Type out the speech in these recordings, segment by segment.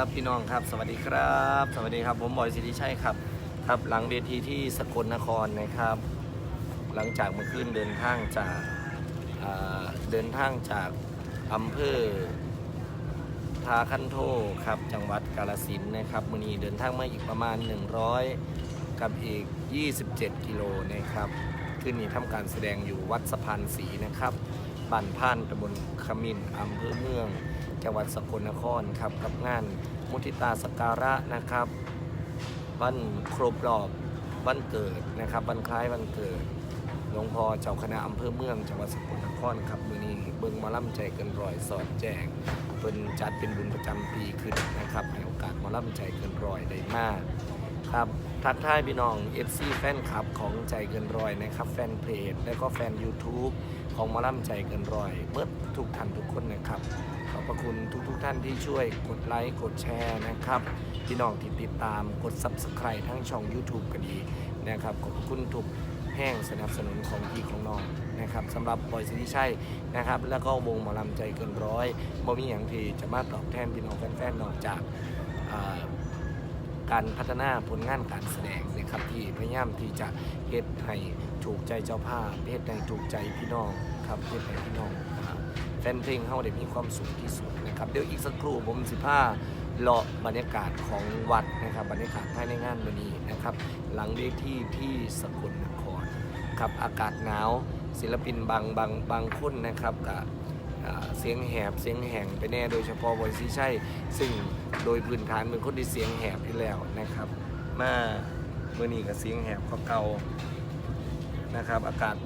ครับพี่น้องครับ สวัสดีครับ สวัสดีครับ ผมบอยสิริชัยครับ ครับหลังเวทีที่สกลนครนะครับ หลังจากเมื่อคืนเดินทางจากเดินทางจากอำเภอทาคันโทครับจังหวัดกาลสินนะครับมือนี้เดินทางมาอีกประมาณ 100 กับอีก 27 กิโลนะครับขึ้นนี้ทำการแสดงอยู่วัดสะพานศรีนะครับบ้านพานตำบลขมินอำเภอเมือง จังหวัดสกลนครครับกับงานมุทิตาสการะนะครับวันครบรอบวันเกิดนะครับวันคล้ายวันเกิดหลวงพ่อเจ้าคณะอำเภอเมืองจังหวัดสกลนครครับมือนี้เบิ่งมาล่ำใจเกินร้อยสอดแจงเป็นจัดเป็นบุญประจำปีขึ้นนะครับให้โอกาสมาล่ำใจเกินร้อยได้มากครับทักทายพี่น้อง FC แฟนคลับของใจเกินร้อยนะครับแฟนเพจและก็แฟน YouTube ของมาล่ำใจเกินร้อยเมื่อทุกท่านทุกคนนะครับ พระคุณทุกทกๆท่านที่ช่วยกดไลค์กดแชร์นะครับ พี่น้องที่ติดตามกด Subscribe ทั้งช่อง YouTube ก็ดีนะครับขอบคุณทุกแห้งสนับสนุนของพี่ของน้องนะครับสำหรับบอยสิริชัยนะครับ แล้วก็วงหมอลำใจเกินร้อยบ่มีอย่างที่จะมาตอบแทนพี่น้องแฟนๆนอกจากการพัฒนาผลงานการแสดงนะครับที่พยายามที่จะเฮ็ดให้ถูกใจเจ้าภาพเฮ็ดให้ถูกใจพี่น้องครับเฮ็ดให้พี่น้อง ฟนเพลงเฮาได้มีความสุขที่สุดนะครับเดี๋ยวอีกสักครู่ผมสิพาเลาะบรรยากาศของวัดนะครับบรรยากาศภายในงานวันนี้นะครับ หลังเวทีที่สกลนครครับอากาศหนาวศิลปินบางบางบางคนนะครับกับเสียงแหบเสียงแห่งไปแน่โดยเฉพาะบอยซีใช่ซึ่งโดยพื้นฐานเป็นคนที่เสียงแหบอยู่แล้วนะครับ มาเมื่อนี้กับเสียงแหบก็เก่านะครับ อากาศ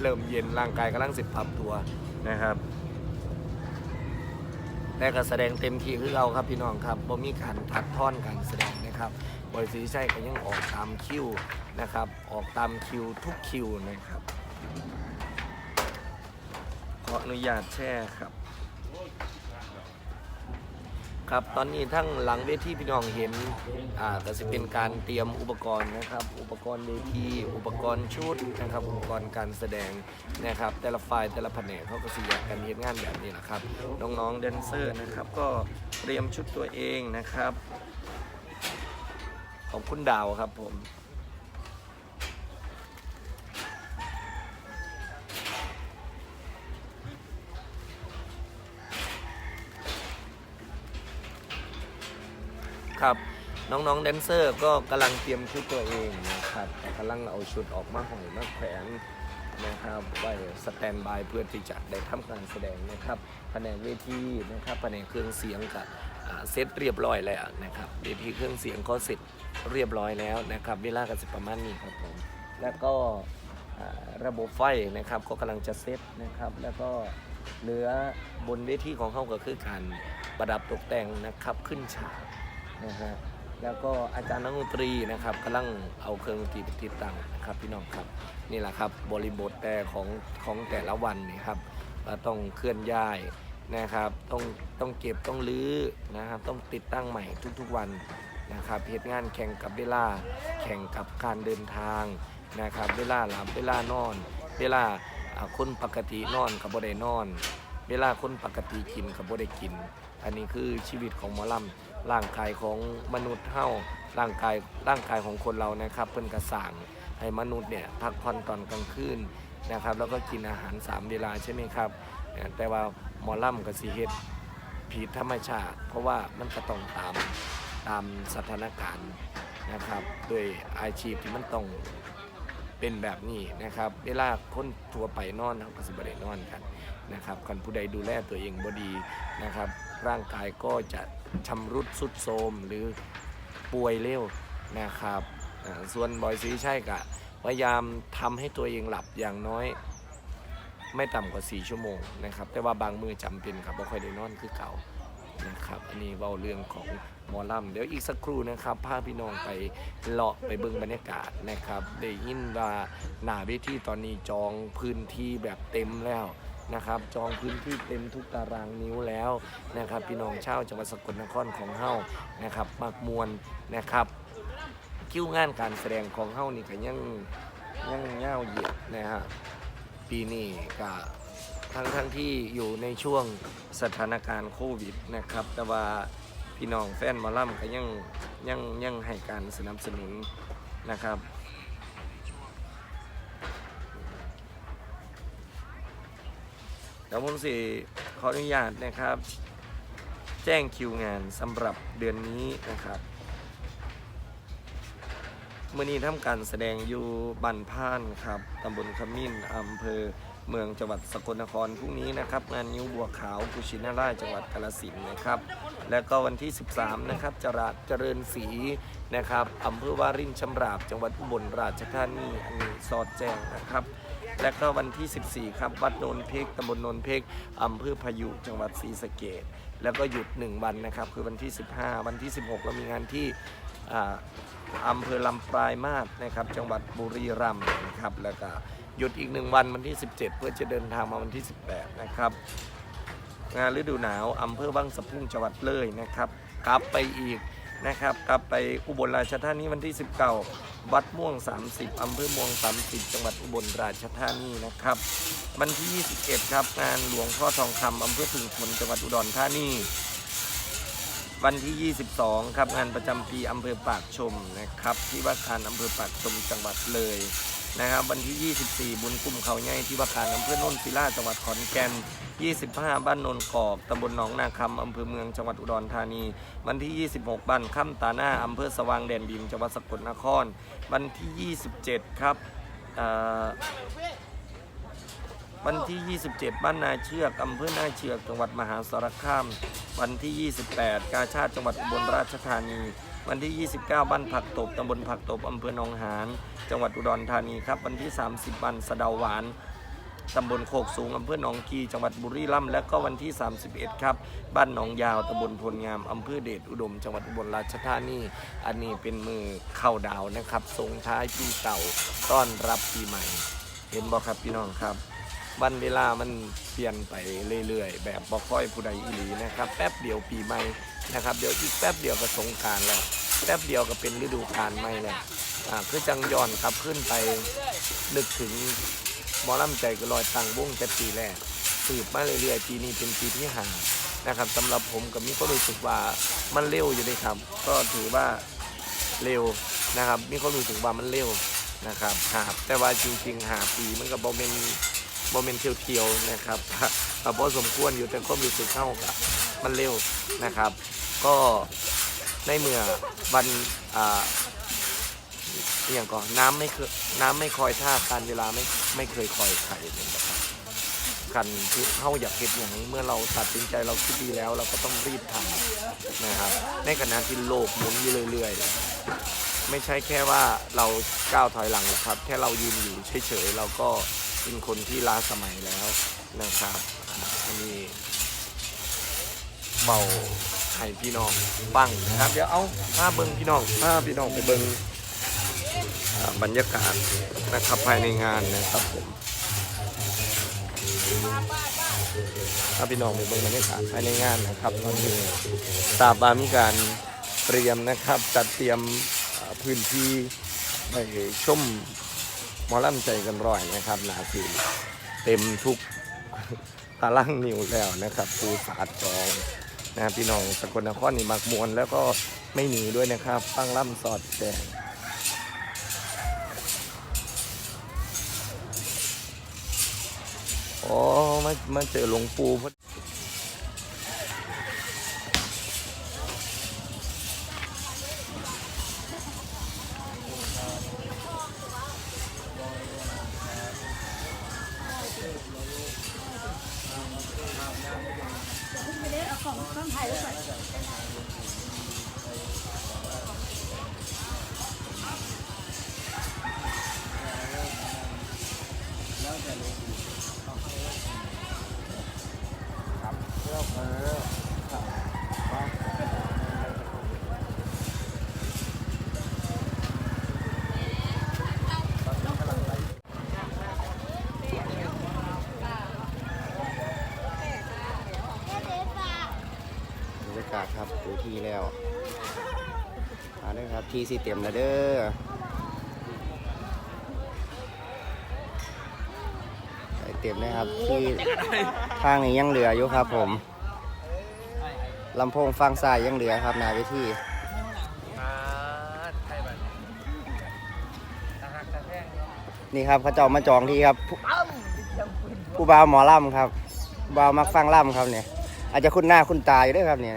เริ่มเย็นร่างกายกำลังสิบปรับตัวนะครับ แต่ก็แสดงเต็มที่คือเราครับพี่น้องครับบ่มีการตัดท่อนการแสดงนะครับบริษัทใช่ก็ยังออกตามคิวนะครับ ออกตามคิวทุกคิวนะครับขออนุญาตแช่ครับ ครับตอนนี้ทั้งหลังเวทีพี่น้องเห็นอ่าก็จะเป็นการเตรียมอุปกรณ์นะครับ อุปกรณ์เวทีอุปกรณ์ชุดนะครับอุปกรณ์การแสดงนะครับ แต่ละฝ่ายแต่ละแผนกเขาก็สิอยากกันเฮ็ดงานแบบนี้แหละครับน้องๆแดนเซอร์นะครับ ก็เตรียมชุดตัวเองนะครับ ขอบคุณดาวครับผม ครับ น้องๆแดนเซอร์ก็กำลังเตรียมชุดตัวเองนะครับกำลังเอาชุดออกมาห่อยมาแขวนนะครับไว้สแตนบายเพื่อที่จะได้ทำการแสดงนะครับแผนกเวทีนะครับแผนกเครื่องเสียงกับเซตเรียบร้อยแล้วนะครับเวทีเครื่องเสียงก็เสร็จเรียบร้อยแล้วนะครับเวลากันสิประมาณนี้ครับผมแล้วก็ระบบไฟนะครับก็กำลังจะเซตนะครับ แล้วก็เหลือบนเวทีของเขาก็คือการประดับตกแต่งนะครับขึ้นฉาก นะฮะแล้วก็อาจารย์นักดนตรีนะครับกำลังเอาเครื่องดนตรีไปติดตั้งนะครับพี่น้องครับนี่แหละครับบริบทแต่ของของแต่ละวันนี่ครับว่าต้องเคลื่อนย้ายนะครับต้องต้องเก็บต้องรื้อนะครับต้องติดตั้งใหม่ทุกๆวันนะครับเหตุงานแข่งกับเวลาแข่งกับการเดินทางนะครับเวลาหลับเวลานอน เวลาอ่าคนปกตินอนกับบ่ได้นอน เวลาคนปกติกินกับบ่ได้กิน อันนี้คือชีวิตของหมอลำ ร่างกายของมนุษย์เฮาร่างกายร่างกายของคนเรานะครับเพิ่นกระสร้างให้มนุษย์เนี่ยพักผ่อนตอนกลางคืนนะครับแล้วก็กินอาหารสามเวลาใช่ไหมครับ แต่ว่าหมอล่ำกับสีเฮ็ดผิดธรรมชาติ เพราะว่ามันก็ต้องตามตามสถานการณ์นะครับด้วยอาชีพที่มันต้องเป็นแบบนี้นะครับ เวลาคนทั่วไปนอนเขาก็สิบได้นอนกันนะครับคนผู้ใดดูแลตัวเองบ่ดีนะครับ ร่างกายก็จะ ชำรุดสุดโทรมหรือป่วยเร็วนะครับส่วนบอยซีใช่กะพยายามทำให้ตัวเองหลับอย่างน้อย ไม่ต่ำกว่า 4 ชั่วโมงนะครับ แต่ว่าบางมือจำเป็นครับบ่ค่อยได้นอนคือเก่านะครับ อันนี้เว้าเรื่องของหมอลำเดี๋ยวอีกสักครู่นะครับพาพี่น้องไปเลาะไปเบิ่งบรรยากาศนะครับ ได้ยินว่าหน้าเวทีตอนนี้จองพื้นที่แบบเต็มแล้ว นะครับ จองพื้นที่เต็มทุกตารางนิ้วแล้วนะครับ พี่น้องชาวจังหวัดสกลนครของเฮานะครับมากมวลนะครับ คิวงานการแสดงของเฮานี่ก็ยังยังเง่าเหยียดนะฮะปีนี้ก็ทั้งทั้งที่อยู่ในช่วงสถานการณ์โควิดนะครับ แต่ว่าพี่น้องแฟนมอลำก็ยังยังยังให้การสนับสนุนนะครับ ดี๋ยวผมสิขออนุญาตนะครับ แจ้งคิวงานสำหรับเดือนนี้นะครับเมื่อนี้ทำการแสดงอยู่บันพานครับตำบลขมิ้นอำเภอเมืองจังหวัดสกลนครพรุ่งนี้นะครับงานนิ้วบัวขาวกุชินาราชจังหวัดกาฬสินนะครับ แล้วก็วันที่ 13 นะครับจราเจริญศรีนะครับอำเภอวารินชำราบ จังหวัดอุบลราชธานีอันนี้สอดแจ้งนะครับ และก็วันที่ 14 ครับ วัดโนนเพกตำบลโนนเพกอำเภอพายุจังหวัดศรีสะเกดแล้วก็หยุด 1 วันนะครับ คือวันที่ 15 วันที่ 16 เรามีงานที่อำเภอลำปลายมาศนะครับ จังหวัดบุรีรัมย์นะครับ แล้วก็หยุดอีก 1 วันวันที่ 17 เพื่อจะเดินทางมาวันที่ 18 นะครับ งานฤดูหนาวอำเภอวังสะพุงจังหวัดเลยนะครับ กลับไปอีก นะครับกลับไปอุบลราชธานีวันที่ 19 วัดม่วง 30 อำเภอม่วง 30 จังหวัดอุบลราชธานีนะครับ วันที่ 21 ครับงานหลวงพ่อทองคำอำเภอถึงผลจังหวัดอุดรธานีวันที่ 22 ครับงานประจำปีอำเภอปากชมนะครับ ที่ว่าการอำเภอปากชมจังหวัดเลย นะครับวันที่ 24 บุญกลุ่มเขาใหญ่ที่ว่าการอำเภอโนนศิลาจังหวัดขอนแก่น 25 บ้านโนนกอกตำบลหนองนาคำอำเภอเมืองจังหวัดอุดรธานี วันที่ 26 บ้านค่ำตาหน้าอำเภอสว่างแดนดินจังหวัดสกลนคร วันที่ 27 ครับวันที่ 27 บ้านนาเชือกอำเภอนาเชือกจังหวัดมหาสารคาม วันที่ 28 กาชาติจังหวัดอุบลราชธานี วันที่ 29 บ้านผักตบตำบลผักตบอำเภอหนองหานจังหวัดอุดรธานีครับ วันที่ 30 บ้านสะเดาหวานตำบลโคกสูงอำเภอหนองกีจังหวัดบุรีรัมย์และก็วันที่ 31 ครับ บ้านหนองยาวตำบลพลงามอำเภอเดชอุดม จังหวัดอุบลราชธานีอันนี้เป็นมือเข้าดาวนะครับส่งท้ายปีเก่าต้อนรับปีใหม่ เห็นบอกครับพี่น้องครับ วันเวลามันเปลี่ยนไปเรื่อยๆ แบบบ่ค่อยผู้ใดอีหลีนะครับ แป๊บเดียวปีใหม่นะครับ เดี๋ยวอีกแป๊บเดียวก็สงการแล้ว แป๊บเดียวก็เป็นฤดูกาลใหม่แล้วอ่าคือจังย้อนครับขึ้นไปนึกถึงหมอลำใจก็ลอยตังวงแต่ปีแรกสืบมาเรื่อยๆ ปีนี้เป็นปีที่ห้านะครับสำหรับผมกับมีก็รู้สึกว่ามันเร็วอยู่เลยครับ ก็ถือว่าเร็วนะครับ มีความรู้สึกว่ามันเร็วนะครับหาแต่ว่าจริงๆหาปีมันก็บอเมน บอเมนเทียวๆนะครับก็พอสมควรอยู่แต่ความรู้สึกเข้ากับมันเร็วนะครับ ก็ในเมื่อวันอ่าอย่างก่อนน้ำไม่เคยน้ำไม่คอยท่าการเวลาไม่ไม่เคยคอยใครเลยนะครับกันที่เข้าอยากเห็นอย่างนี้เมื่อเราตัดสินใจเราคิดดีแล้ว เราก็ต้องรีบทำนะครับ ในขณะที่โลกหมุนอยู่เรื่อยๆ ไม่ใช่แค่ว่าเราก้าวถอยหลังหรอกครับ แค่เรายืนอยู่เฉยๆเราก็ เป็นคนที่ล้าสมัยแล้วนะครับอันนี้เบาให้พี่น้องฟังนะครับ เดี๋ยวเอาภาพเบิ้งพี่น้องภาพพี่น้องไปเบิ้งบรรยากาศนะครับภายในงานนะครับผมถ้าพี่น้องไปเบิ่งบรรยากาศภายในงานนะครับตอนนี้ทราบามีการเตรียมนะครับจัดเตรียมพื้นที่ไปชม มอลำใจกันร่อยนะครับนาสีเต็มทุกตารางนิ้วแล้วนะครับปูสาดจองนะพี่น้องสกลนครนี่มักมวนแล้วก็ไม่หนีด้วยนะครับฟังล่ำสอดแจงอ๋อมามาเจอหลวงปู่พอ ดีเอาข ที่สีเต็มแล้วเด้อใส่เต็มเลยครับที่ข้างนี้ยังเหลืออยู่ครับผมลำโพงฟังซ้ายยังเหลือครับหนาเวทีอ่าใช่บัดตาหักตาแท่งเนาะนี่ครับเขาเจ้ามาจองที่ครับ ผู้ผู้บ่าวหมอลำครับผู้บ่าวมักฟังล่ำครับเนี่ยอาจจะคุ้นหน้าคุ้นตาอยู่ด้วยครับเนี่ย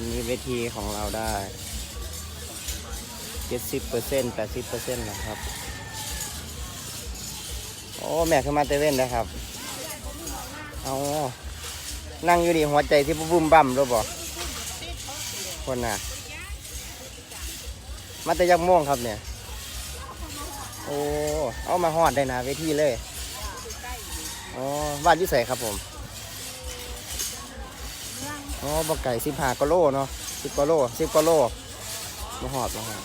อนนี้เวทีของเราได้ 70เปอร์เซ็นต์80เปอร์เซ็นต์นะครับ โอ้แม่ขึ้นมาเตเว่นนะครับ เอานั่งอยู่นี่หัวใจที่บุ้มบั่มรู้บ่คนน่ะ มาแต่ยักม่วงครับเนี่ย โอ้ เอามาฮอดได้นะเวทีเลย อ๋อบ้านยุ่ใส่ครับผม อ๋อบ่ไก่สิบห้ากิโลเนาะสิบกิโลสิบกิโลมาหอดมาหอด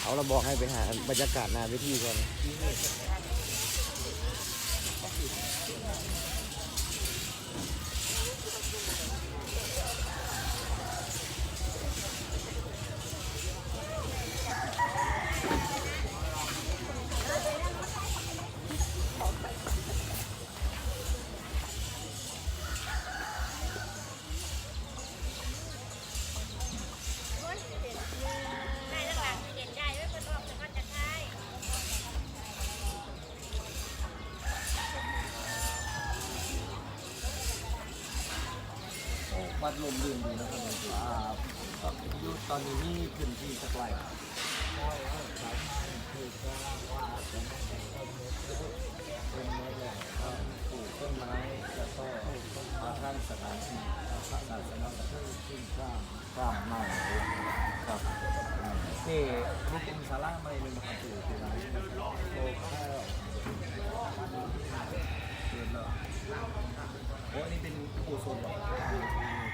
เอาเราบอกให้ไปหาบรรยากาศหนาเวทีก่อน วัดลมลื่นดีนะครับอ่าอยู่ตอนนี้นี่พื้นที่สักไรปลูกต้นไม้แล้วก็มาท่านสถานที่ศาสนาขึ้นข้ามข้ามมาครับนี่รูปองค์สาราไม่เป็นประตูที่ไหนโลข้าวเดินล้วโอ้อันนี้เป็นปูโซนหรอ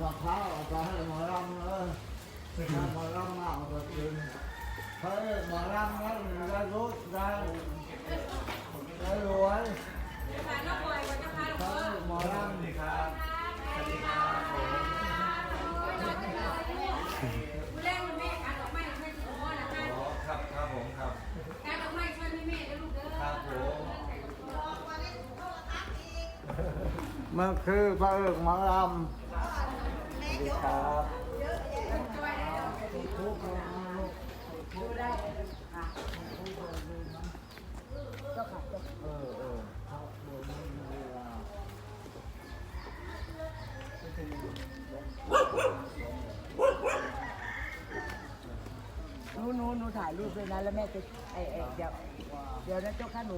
บักข้าวเอาไปให้หมอลำเลยหมอลำมาเอาไปกินเฮ้ยหมอลำนั้นได้รู้ได้ได้รวยเฮ้ยหมอลำดีครับ แรกมันแม่การดอกไม้ดอกไม้สีม่วงนะคะ ครับครับผมครับ การดอกไม้ช่วยแม่ๆนะลูกเด้อ ครับผม มันคือพระเอกหมอลครับำทุกคนเออเออครับเดี๋ยวนี้มีเวลาหนูหนูหนูถ่ายรูปด้วยนะ แล้วแม่จะไอไอเดี๋ยวเดี๋ยวนะเจ้าค่ะหนู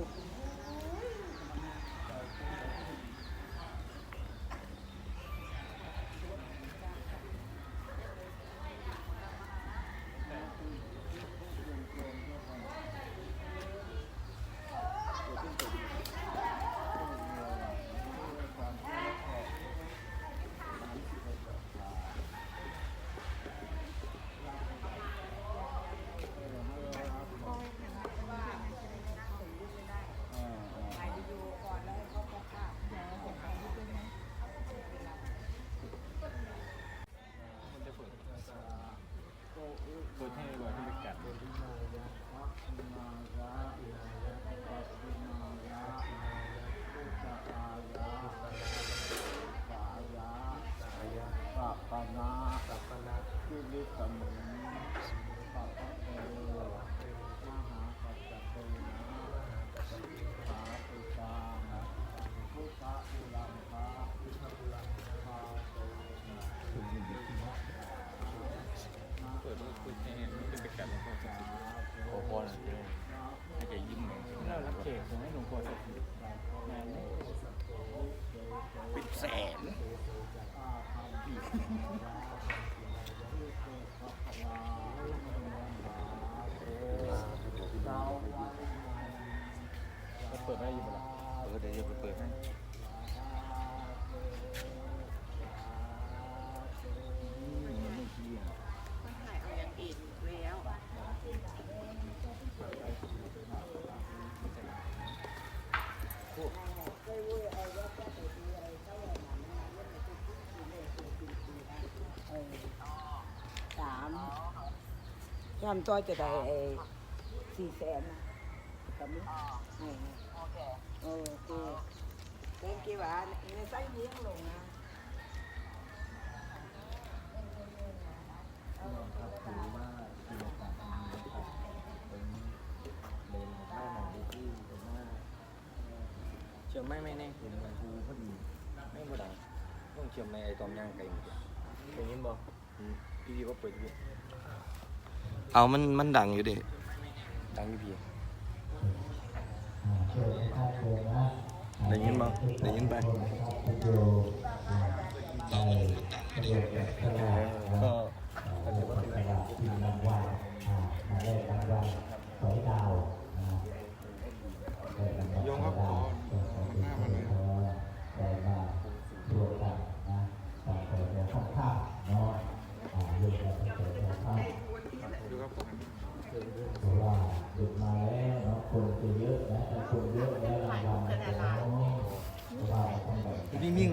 เปิดให้ไว้ให้กัด ทำตัวจะได้ไอ้สี่แสนนะกับมึงโอเคโอเคเล่นกี่บาทในไส้เลี้ยงลงนะคือว่าคือโอกาสนี้นะเดินหน้าหนังดีที่เดินหน้าเชื่อไม่ไม่แน่เห็นมันกูพอดีไม่พอดังต้องเชื่อในไอตอมย่างไก่หมดเป็นยินบ่พี่พี่ก็เปิดอยู่ เอามันมันดังอยู่ดิ ดังอยู่พี่ได้ยินบ่ได้ยินไปก็ก็ถือว่าเป็น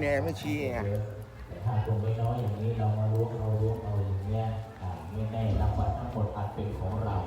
นิ่งๆแน่ไม่ชี้ไงถ้าตัวไม่น้อยอย่างนี้เรามาล้วงเราล้วงเราอย่างเงี้ยไม่แน่รางวัลทั้งหมดอาจเป็นของเรา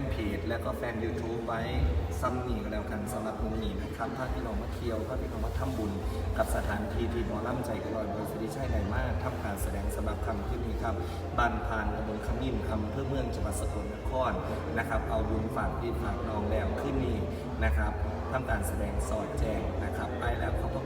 นเพจแล้วก็แฟน YouTube ไว้ซ้ำนี่ก็แล้วกันสำหรับตรงนี้นะครับถ้าพี่น้องมาเที่ยวถ้าพี่น้องมาทำบุญ กับสถานที่ที่หมอล่ำใจกระลอยบริสุทธิ์ชัยไหนมากทำการแสดงสำหรับคำที่นี้ครับบานพานตำบลขมิ้นคำเพื่อเมืองจังหวัดสกลนครนะครับ เอาบุญฝากพี่ฝากน้องแล้วขึ้นนี่นะครับทำการแสดงสอดแจงนะครับไปแล้วขอบพระคุณ